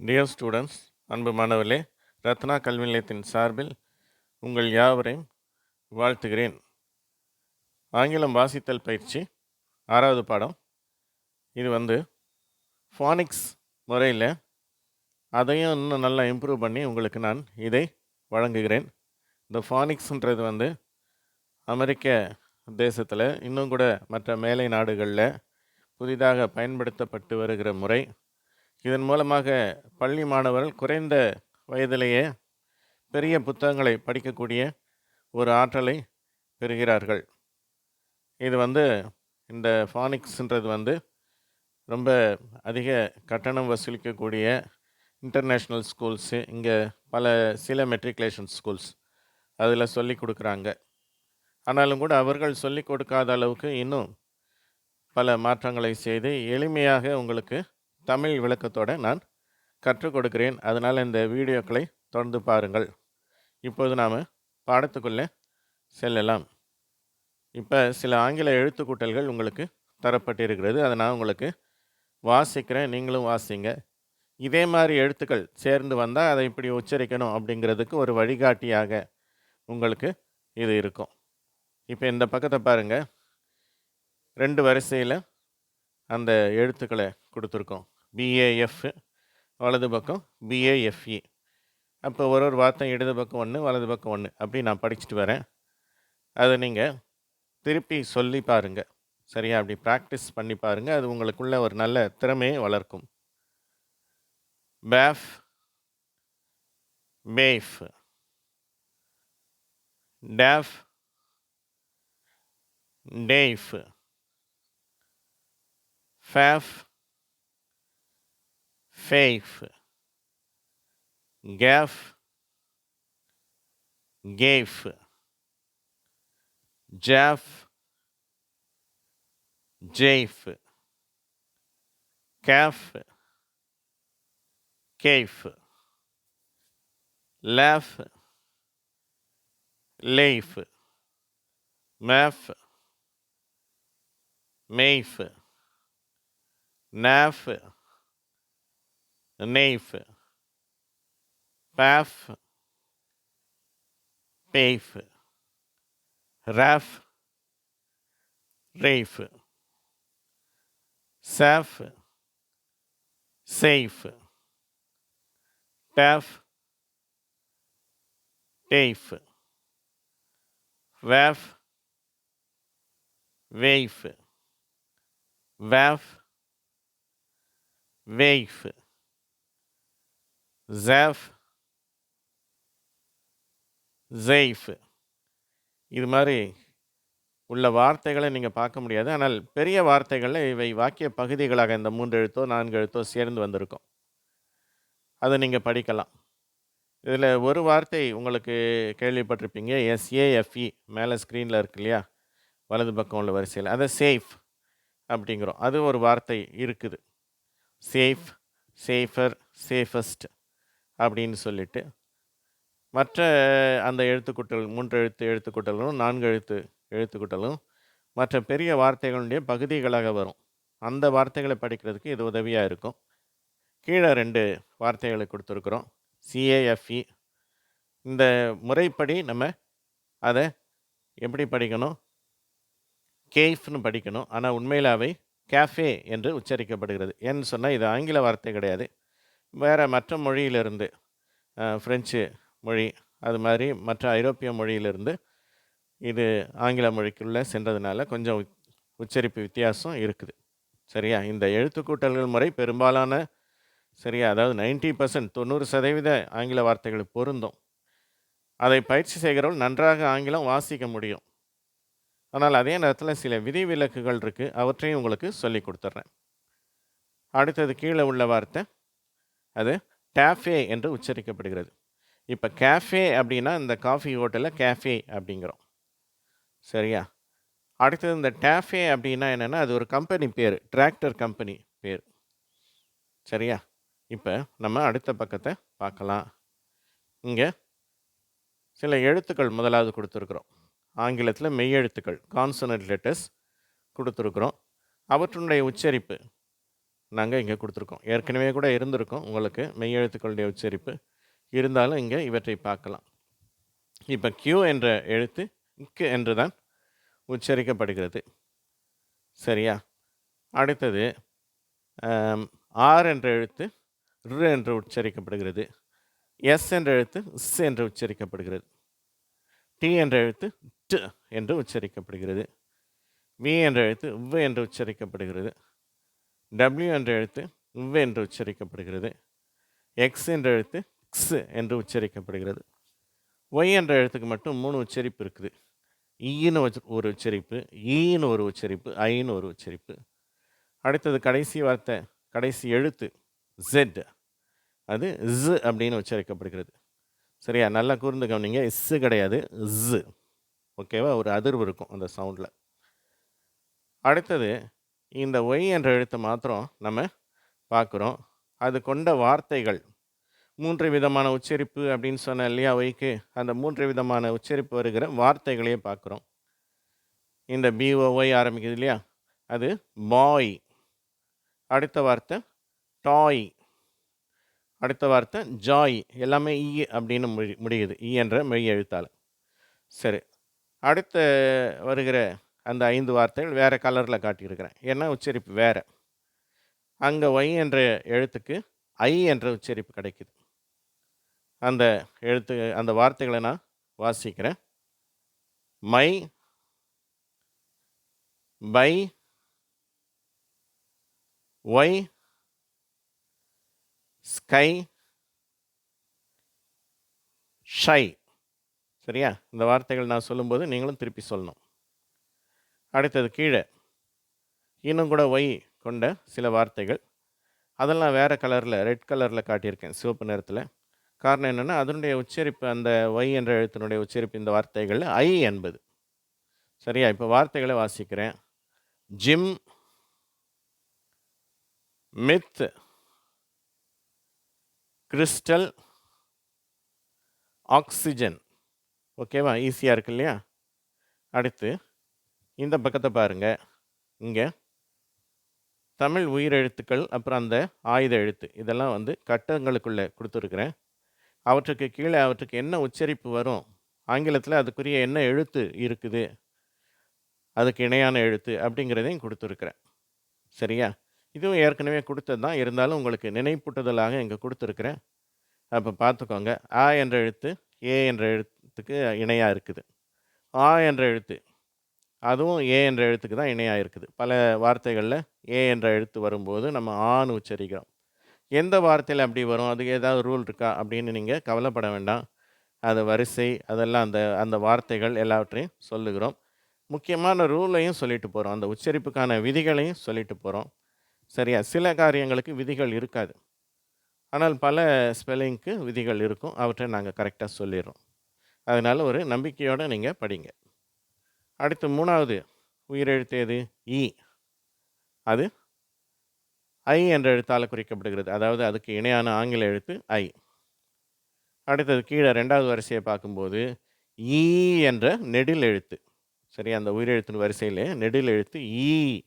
Dear students அன்பு மாணவர்களே ரத்னா கல்வி நிலையத்தின் சார்பில் உங்கள் யாவரையும் வாழ்த்துகிறேன். ஆங்கிலம் வாசித்தல் பயிற்சி ஆறாவது பாடம். இது வந்து ஃபானிக்ஸ் முறையில் அதையும் இன்னும் நல்லா இம்ப்ரூவ் பண்ணி உங்களுக்கு நான் இதை வழங்குகிறேன். இந்த ஃபானிக்ஸ்ன்றது வந்து அமெரிக்க தேசத்தில் இன்னும் கூட மற்ற மேலை நாடுகளில் புதிதாக பயன்படுத்தப்பட்டு வருகிற முறை. இதன் மூலமாக பள்ளி மாணவர்கள் குறைந்த வயதிலேயே பெரிய புத்தகங்களை படிக்கக்கூடிய ஒரு ஆற்றலை பெறுகிறார்கள். இது வந்து இந்த ஃபானிக்ஸ்ன்றது வந்து ரொம்ப அதிக கட்டணம் வசூலிக்கக்கூடிய இன்டர்நேஷ்னல் ஸ்கூல்ஸு இங்கே பல சில மெட்ரிகுலேஷன் ஸ்கூல்ஸ் அதில் சொல்லி கொடுக்குறாங்க. ஆனாலும் கூட அவர்கள் சொல்லி கொடுக்காத அளவுக்கு இன்னும் பல மாற்றங்களை செய்து எளிமையாக உங்களுக்கு தமிழ் விளக்கத்தோடு நான் கற்றுக் கொடுக்கிறேன். அதனால் இந்த வீடியோக்களை தொடர்ந்து பாருங்கள். இப்போது நாம் பாடத்துக்குள்ளே செல்லலாம். இப்போ சில ஆங்கில எழுத்துக்கூட்டல்கள் உங்களுக்கு தரப்பட்டிருக்கிறது. அதை நான் உங்களுக்கு வாசிக்கிறேன். நீங்களும் வாசிங்க. இதே மாதிரி எழுத்துக்கள் சேர்ந்து வந்தால் அதை இப்படி உச்சரிக்கணும் அப்படிங்கிறதுக்கு ஒரு வழிகாட்டியாக உங்களுக்கு இது இருக்கும். இப்போ இந்த பக்கத்தை பாருங்கள் ரெண்டு வரிசையில் அந்த எழுத்துக்களை கொடுத்துருக்கோம். பிஏஎஃப் வலது பக்கம் பிஏஎஃப்இ அப்போ ஒரு ஒரு வார்த்தை இடது பக்கம் ஒன்று வலது பக்கம் ஒன்று அப்படி நான் படிச்சுட்டு வரேன். அதை நீங்கள் திருப்பி சொல்லி பாருங்கள் சரியா? அப்படி ப்ராக்டிஸ் பண்ணி பாருங்கள் அது உங்களுக்குள்ள ஒரு நல்ல திறமையை வளர்க்கும். பேஃப் பேஃப் டேஃப் டேஃப் ஃபேஃப் faith, gave, gave, Jeff, Jafe, Calf, Cave, Laugh, Leif, Math, Mafe, Naff, Rafe, Paf, Pafe, Raf, Rafe, Saf, Safe, Paf, Pafe, Waf, Wafe, Waf, Wafe. ஜேஃப் ஜெய்ஃப் இது மாதிரி உள்ள வார்த்தைகளை நீங்கள் பார்க்க முடியாது. ஆனால் பெரிய வார்த்தைகளில் இவை வாக்கிய பகுதிகளாக இந்த மூன்று எழுத்தோ நான்கு எழுத்தோ சேர்ந்து வந்திருக்கும். அதை நீங்கள் படிக்கலாம். இதில் ஒரு வார்த்தை உங்களுக்கு கேள்விப்பட்டிருப்பீங்க. எஸ்ஏஎஃப்இ மேலே ஸ்க்ரீனில் இருக்கு இல்லையா? வலது பக்கம் உள்ள வரிசையில். அதை சேஃப் அப்படிங்கிறோம். அது ஒரு வார்த்தை இருக்குது. சேஃப் சேஃபர் சேஃபஸ்ட் அப்படின்னு சொல்லிட்டு மற்ற அந்த எழுத்துக்கூட்டல் மூன்று எழுத்து எழுத்துக்கூட்டலும் நான்கு எழுத்து எழுத்துக்கூட்டலும் மற்ற பெரிய வார்த்தைகளுடைய பகுதிகளாக வரும். அந்த வார்த்தைகளை படிக்கிறதுக்கு இது உதவியாக இருக்கும். கீழே ரெண்டு வார்த்தைகளை கொடுத்துருக்குறோம். C A F E e. இந்த முறைப்படி நம்ம அதை எப்படி படிக்கணும்? கேஃப்னு படிக்கணும். ஆனால் உண்மையில் அவை கேஃபே என்று உச்சரிக்கப்படுகிறது. ஏன்னு சொன்னால் இது ஆங்கில வார்த்தை கிடையாது. வேறு மற்ற மொழியிலிருந்து ஃப்ரெஞ்சு மொழி அது மாதிரி மற்ற ஐரோப்பிய மொழியிலிருந்து இது ஆங்கில மொழிக்குள்ளே சென்றதுனால கொஞ்சம் உச்சரிப்பு வித்தியாசம் இருக்குது. சரியா? இந்த எழுத்துக்கூட்டல்கள் முறை பெரும்பாலான சரியா? அதாவது நைன்டி பர்சன்ட் தொண்ணூறு சதவீத ஆங்கில வார்த்தைகள் பொருந்தும். அதை பயிற்சி செய்கிறவள் நன்றாக ஆங்கிலம் வாசிக்க முடியும். ஆனால் அதே நேரத்தில் சில விதிவிலக்குகள் இருக்குது அவற்றையும் உங்களுக்கு சொல்லி கொடுத்துட்றேன் அடுத்தது கீழே உள்ள வார்த்தை அது டேஃபே என்று உச்சரிக்கப்படுகிறது. இப்போ கேஃபே அப்படின்னா இந்த காஃபி ஹோட்டலில் கேஃபே அப்படிங்கிறோம். சரியா? அடுத்தது இந்த டேஃபே அப்படின்னா என்னென்னா அது ஒரு கம்பெனி பேர் டிராக்டர் கம்பெனி பேர். சரியா? இப்போ நம்ம அடுத்த பக்கத்தை பார்க்கலாம். இங்கே சில எழுத்துக்கள் முதலாவது கொடுத்துருக்குறோம். ஆங்கிலத்தில் மெய்யெழுத்துக்கள் கான்சனட் லெட்டர்ஸ் கொடுத்துருக்குறோம். அவற்றுடைய உச்சரிப்பு நாங்கள் இங்கே கொடுத்துருக்கோம் ஏற்கனவே கூட இருந்திருக்கோம் உங்களுக்கு மெய்யெழுத்துக்களுடைய உச்சரிப்பு. இருந்தாலும் இங்கே இவற்றை பார்க்கலாம். இப்போ க்யூ என்ற எழுத்து இக்கு என்று தான் உச்சரிக்கப்படுகிறது. சரியா? அடுத்தது ஆர் என்ற எழுத்து ரு என்று உச்சரிக்கப்படுகிறது. எஸ் என்ற எழுத்து ஸ் என்று உச்சரிக்கப்படுகிறது. டி என்ற எழுத்து ட் என்று உச்சரிக்கப்படுகிறது. வி என்ற எழுத்து வ் என்று உச்சரிக்கப்படுகிறது. டபிள்யூ என்ற எழுத்து வ் என்று உச்சரிக்கப்படுகிறது. எக்ஸ் என்ற எழுத்து க்ஸ் என்று உச்சரிக்கப்படுகிறது. ஒய் என்ற எழுத்துக்கு மட்டும் மூணு உச்சரிப்பு இருக்குது. E ஈன்னு ஒரு உச்சரிப்பு, e ஈன்னு ஒரு உச்சரிப்பு, ஐன்னு ஒரு உச்சரிப்பு. அடுத்தது கடைசி வார்த்தை, கடைசி எழுத்து ஜெட் அது ஸ் அப்படின்னு உச்சரிக்கப்படுகிறது. சரியா? நல்லா கூர்ந்து கவனிங்க. இஸ் கிடையாது. ஸ். ஓகேவா? ஒரு அதிர்வு இருக்கும் அந்த சவுண்டில் அடுத்தது இந்த ஒய் என்ற எழுத்து மாத்திரம் நம்ம பார்க்குறோம். அது கொண்ட வார்த்தைகள் மூன்று விதமான உச்சரிப்பு அப்படின்னு சொன்னேன் இல்லையா ஒய்க்கு? அந்த மூன்று விதமான உச்சரிப்பு வருகிற வார்த்தைகளையே பார்க்குறோம். இந்த பிஓஒய் ஆரம்பிக்குது இல்லையா? அது பாய். அடுத்த வார்த்தை டாய். அடுத்த வார்த்தை ஜாய். எல்லாமே இ அப்படின்னு முடி முடியுது. இ என்ற மெய் எழுத்தால் சரி. அடுத்த வருகிற அந்த ஐந்து வார்த்தைகள் வேறு கலரில் காட்டியிருக்கிறேன். ஏன்னா உச்சரிப்பு வேறு அங்கே ஒய் என்ற எழுத்துக்கு ஐ என்ற உச்சரிப்பு கிடைக்குது. அந்த எழுத்து அந்த வார்த்தைகளை நான் வாசிக்கிறேன். My by why sky shy. சரியா? இந்த வார்த்தைகள் நான் சொல்லும்போது நீங்களும் திருப்பி சொல்லணும். அடுத்தது கீழே இன்னும் கூட ஒய் கொண்ட சில வார்த்தைகள். அதெல்லாம் வேறு கலரில் ரெட் கலரில் காட்டியிருக்கேன் சிவப்பு நிறத்தில் காரணம் என்னென்னா அதனுடைய உச்சரிப்பு அந்த ஒய் என்ற எழுத்தினுடைய உச்சரிப்பு இந்த வார்த்தைகள் ஐ என்பது. சரியா? இப்போ வார்த்தைகளை வாசிக்கிறேன். Gym myth crystal oxygen. ஓகேவா? ஈஸியாக இருக்கு இல்லையா? அடுத்து இந்த பக்கத்தை பாருங்கள் இங்கே தமிழ் உயிரெழுத்துக்கள், அப்புறம் அந்த ஆயுத எழுத்து. இதெல்லாம் வந்து கட்டங்களுக்குள்ளே கொடுத்துருக்குறேன் அவற்றுக்கு கீழே அவற்றுக்கு என்ன உச்சரிப்பு வரும்? ஆங்கிலத்தில் அதுக்குரிய என்ன எழுத்து இருக்குது? அதுக்கு இணையான எழுத்து அப்படிங்கிறதையும் கொடுத்துருக்குறேன் சரியா? இதுவும் ஏற்கனவே கொடுத்தது தான். இருந்தாலும் உங்களுக்கு நினைப்பூட்டுதலாக இங்கே கொடுத்துருக்குறேன் அப்போ பார்த்துக்கோங்க. ஆ என்ற எழுத்து ஏ என்ற எழுத்துக்கு இணையாக இருக்குது. ஆ என்ற எழுத்து அதுவும் ஏ என்ற எழுத்துக்கு தான் இணையாக இருக்குது. பல வார்த்தைகளில் ஏ என்ற எழுத்து வரும்போது நம்ம ஆண் உச்சரிக்கிறோம். எந்த வார்த்தையில் அப்படி வரும்? அதுக்கு ஏதாவது ரூல் இருக்கா? அப்படின்னு நீங்கள் கவலைப்பட வேண்டாம். அது வரிசை அதெல்லாம் அந்த அந்த வார்த்தைகள் எல்லாவற்றையும் சொல்லுகிறோம். முக்கியமான ரூலையும் சொல்லிட்டு போகிறோம் அந்த உச்சரிப்புக்கான விதிகளையும் சொல்லிட்டு போகிறோம் சரியா? சில காரியங்களுக்கு விதிகள் இருக்காது. ஆனால் பல ஸ்பெல்லிங்க்கு விதிகள் இருக்கும். அவற்றை நாங்கள் கரெக்டாக சொல்லிடுறோம் அதனால் ஒரு நம்பிக்கையோடு நீங்கள் படிங்க. அடுத்து மூணாவது உயிரெழுத்து எது? இ அது ஐ என்ற எழுத்தால் குறிக்கப்படுகிறது. அதாவது அதுக்கு இணையான ஆங்கில எழுத்து ஐ. அடுத்தது கீழே ரெண்டாவது வரிசையை பார்க்கும்போது, ஈ என்ற நெடில் எழுத்து. சரியா? அந்த உயிரெழுத்தின் வரிசையிலே நெடில் எழுத்து ஈ.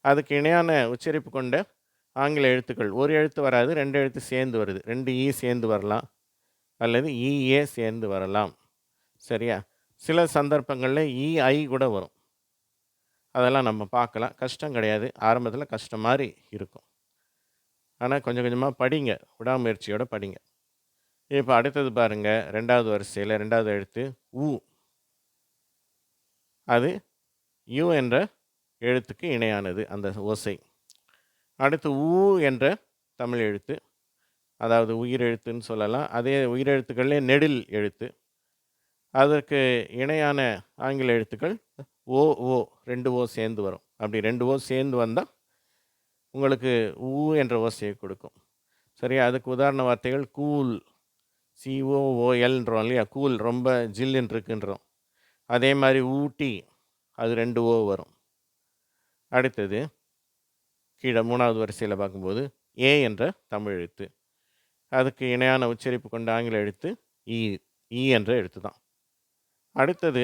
அதுக்கு இணையான உச்சரிப்பு கொண்ட ஆங்கில எழுத்துக்கள். ஒரு எழுத்து வராது. ரெண்டு எழுத்து சேர்ந்து வருது. ரெண்டு ஈ சேர்ந்து வரலாம். அல்லது ஈஏ சேர்ந்து வரலாம். சரியா? சில சந்தர்ப்பங்களில் இஐ e, கூட வரும். அதெல்லாம் நம்ம பார்க்கலாம். கஷ்டம் கிடையாது. ஆரம்பத்தில் கஷ்டம் மாதிரி இருக்கும். ஆனால் கொஞ்சம் கொஞ்சமாக படிங்க. விடாமுயற்சியோடு படிங்க. இப்போ அடுத்தது பாருங்கள் ரெண்டாவது வரிசையில் ரெண்டாவது எழுத்து ஊ அது யூ என்ற எழுத்துக்கு இணையானது அந்த ஓசை. அடுத்து உ என்ற தமிழ் எழுத்து. அதாவது உயிரெழுத்துன்னு சொல்லலாம். அதே உயிரெழுத்துக்கள்லே நெடில் எழுத்து. அதற்கு இணையான ஆங்கில எழுத்துக்கள் ஓ, ஓ ரெண்டு ஓ சேர்ந்து வரும். அப்படி ரெண்டு ஓ சேர்ந்து வந்தால் உங்களுக்கு உ என்ற ஓசையை கொடுக்கும் சரியா? அதுக்கு உதாரண வார்த்தைகள் கூல். சிஓஓஎல்ன்றோம் இல்லையா? கூல் ரொம்ப ஜில்லுன்னு இருக்குன்றோம். அதே மாதிரி ஊட்டி. அது ரெண்டு ஓ வரும். அடுத்தது கீழே மூணாவது வரிசையில் பார்க்கும்போது, ஏ என்ற தமிழ் எழுத்து. அதுக்கு இணையான உச்சரிப்பு கொண்ட ஆங்கில எழுத்து ஈ. ஈ என்ற எழுத்து தான். அடுத்தது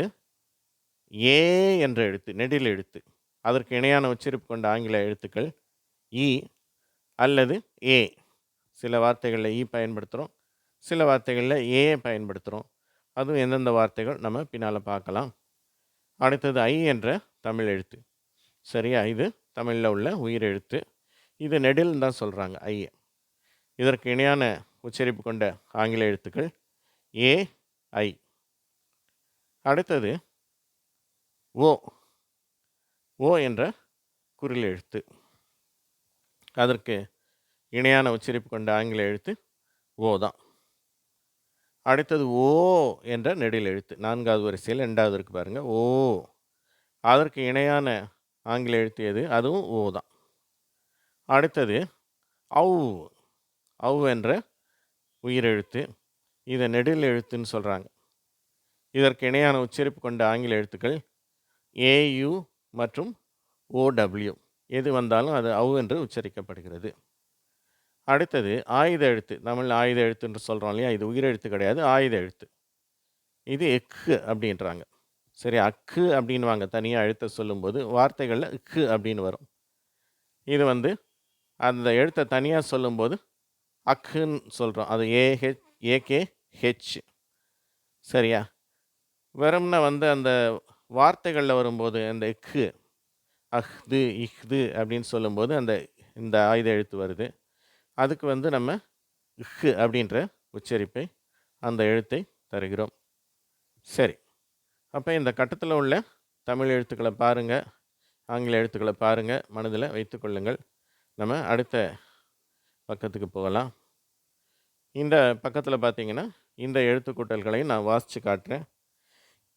ஏ என்ற எழுத்து. நெடில் எழுத்து. அதற்கு இணையான உச்சரிப்பு கொண்ட ஆங்கில எழுத்துக்கள் இ அல்லது ஏ. சில வார்த்தைகளில் இ பயன்படுத்துகிறோம் சில வார்த்தைகளில் ஏ பயன்படுத்துகிறோம் அதுவும் எந்தெந்த வார்த்தைகள் நம்ம பின்னால் பார்க்கலாம். அடுத்தது ஐ என்ற தமிழ் எழுத்து. சரியா? இது தமிழில் உள்ள உயிர் எழுத்து. இது நெடில்னு தான் சொல்கிறாங்க ஐ இதற்கு இணையான உச்சரிப்பு கொண்ட ஆங்கில எழுத்துக்கள் ஏ ஐ. அடுத்தது ஓ ஓ என்ற குரில் எழுத்து. அதற்கு இணையான உச்சரிப்பு கொண்ட ஆங்கில எழுத்து ஓ தான். அடுத்தது ஓ என்ற நெடில் எழுத்து. நான்காவது வரிசையில் ரெண்டாவது இருக்கு பாருங்கள் ஓ. அதற்கு இணையான ஆங்கில எழுத்து எது? அதுவும் ஓ தான். அடுத்தது ஔ. ஔ என்ற உயிரெழுத்து. இதை நெடில் எழுத்துன்னு சொல்கிறாங்க இதற்கு இணையான உச்சரிப்பு கொண்ட ஆங்கில எழுத்துக்கள் ஏயு மற்றும் ஓடபிள்யூ எது வந்தாலும் அது அவு என்று உச்சரிக்கப்படுகிறது. அடுத்தது ஆயுத எழுத்து. தமிழ் ஆயுத எழுத்து என்று சொல்கிறோம் இல்லையா? இது உயிரெழுத்து கிடையாது ஆயுத எழுத்து. இது எக்கு அப்படின்றாங்க. சரி அக்கு அப்படின்வாங்க தனியாக எழுத்த சொல்லும்போது வார்த்தைகளில் இக்கு அப்படின்னு வரும். இது வந்து அந்த எழுத்தை தனியாக சொல்லும்போது அக்குன்னு சொல்கிறோம் அது ஏஹெச் ஏகே ஹெச் சரியா? வெறும்னா வந்து அந்த வார்த்தைகளில் வரும்போது அந்த இக்கு அஹ்து இஹ்து அப்படின்னு சொல்லும்போது அந்த இந்த ஆயுத எழுத்து வருது. அதுக்கு வந்து நம்ம இஹ் அப்படின்ற உச்சரிப்பை அந்த எழுத்தை தருகிறோம். சரி. அப்போ இந்த கட்டத்தில் உள்ள தமிழ் எழுத்துக்களை பாருங்கள் ஆங்கில எழுத்துக்களை பாருங்கள் மனதில் வைத்துக்கொள்ளுங்கள் நம்ம அடுத்த பக்கத்துக்கு போகலாம். இந்த பக்கத்தில் பார்த்தீங்கன்னா இந்த எழுத்து கூட்டல்களையும் நான் வாசித்து காட்டுறேன்.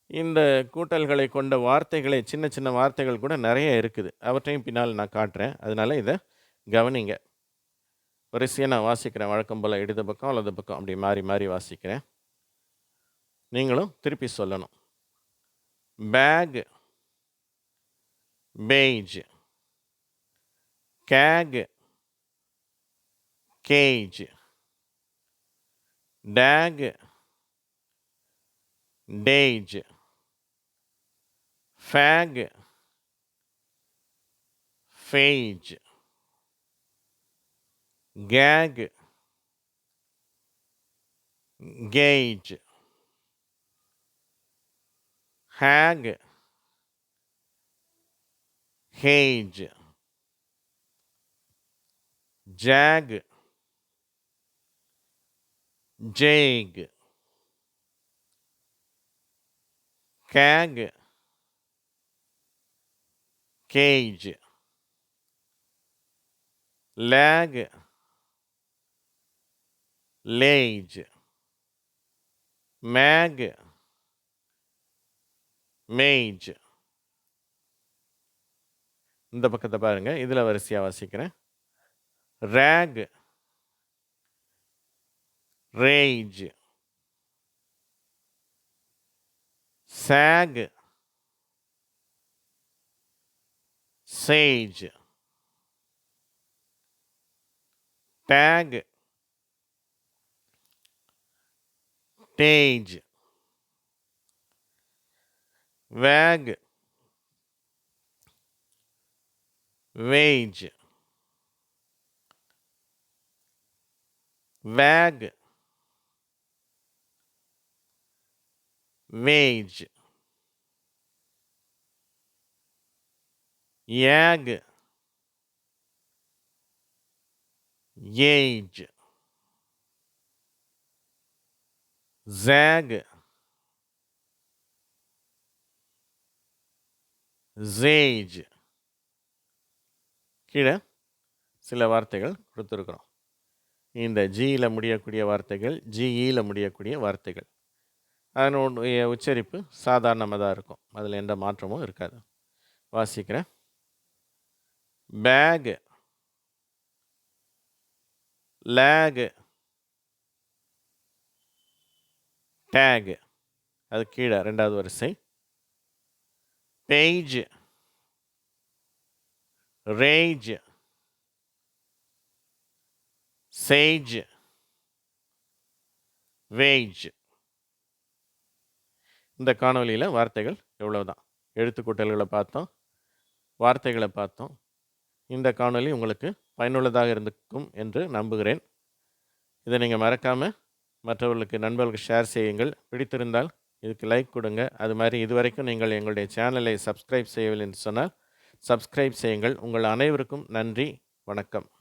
இந்த கூட்டல்களை கொண்ட வார்த்தைகளை சின்ன சின்ன வார்த்தைகள் கூட நிறைய இருக்குது. அவற்றையும் பின்னால் நான் காட்டுறேன். அதனால் இதை கவனிங்க. வரிசையாக நான் வாசிக்கிறேன். வழக்கம் போல் இடது பக்கம் வலது பக்கம் அப்படி மாறி மாறி வாசிக்கிறேன். நீங்களும் திருப்பி சொல்லணும். Bag bage cag cage tag tage Fag, fade, gag, gauge, hag, rage, jag, jag, cag, cage leg, lage, mag, mage. இந்த பக்கத்தை பாருங்க. இதில் வரிசையாக வாசிக்கிறேன். Rag rage sag sage, tag, tage, vag, wage, vag, wage. Yag age zag zage கீழே சில வார்த்தைகள் கொடுத்துருக்குறோம். இந்த ஜியில் முடியக்கூடிய வார்த்தைகள் ஜிஇயில் முடியக்கூடிய வார்த்தைகள். அதனுடைய உச்சரிப்பு சாதாரணமாக தான் இருக்கும். அதில் எந்த மாற்றமும் இருக்காது. வாசிக்கிறேன். பேகு லேகு டேகு அது கீழே ரெண்டாவது வரிசை. பேஜ் ரேஜ் சேஜ் வேஜ் இந்த காணொலியில் வார்த்தைகள் எவ்வளவுதான்? எழுத்துக்கூட்டல்களை பார்த்தோம் வார்த்தைகளை பார்த்தோம் இந்த காணொலி உங்களுக்கு பயனுள்ளதாக இருந்திருக்கும் என்று நம்புகிறேன். இதை நீங்கள் மறக்காமல் மற்றவர்களுக்கு நண்பர்களுக்கு ஷேர் செய்யுங்கள். பிடித்திருந்தால் இதுக்கு லைக் கொடுங்க. அது மாதிரி இதுவரைக்கும் நீங்கள் எங்களுடைய சேனலை சப்ஸ்கிரைப் செய்யவில்லை என்று சொன்னால், சப்ஸ்கிரைப் செய்யுங்கள். உங்கள் அனைவருக்கும் நன்றி. வணக்கம்.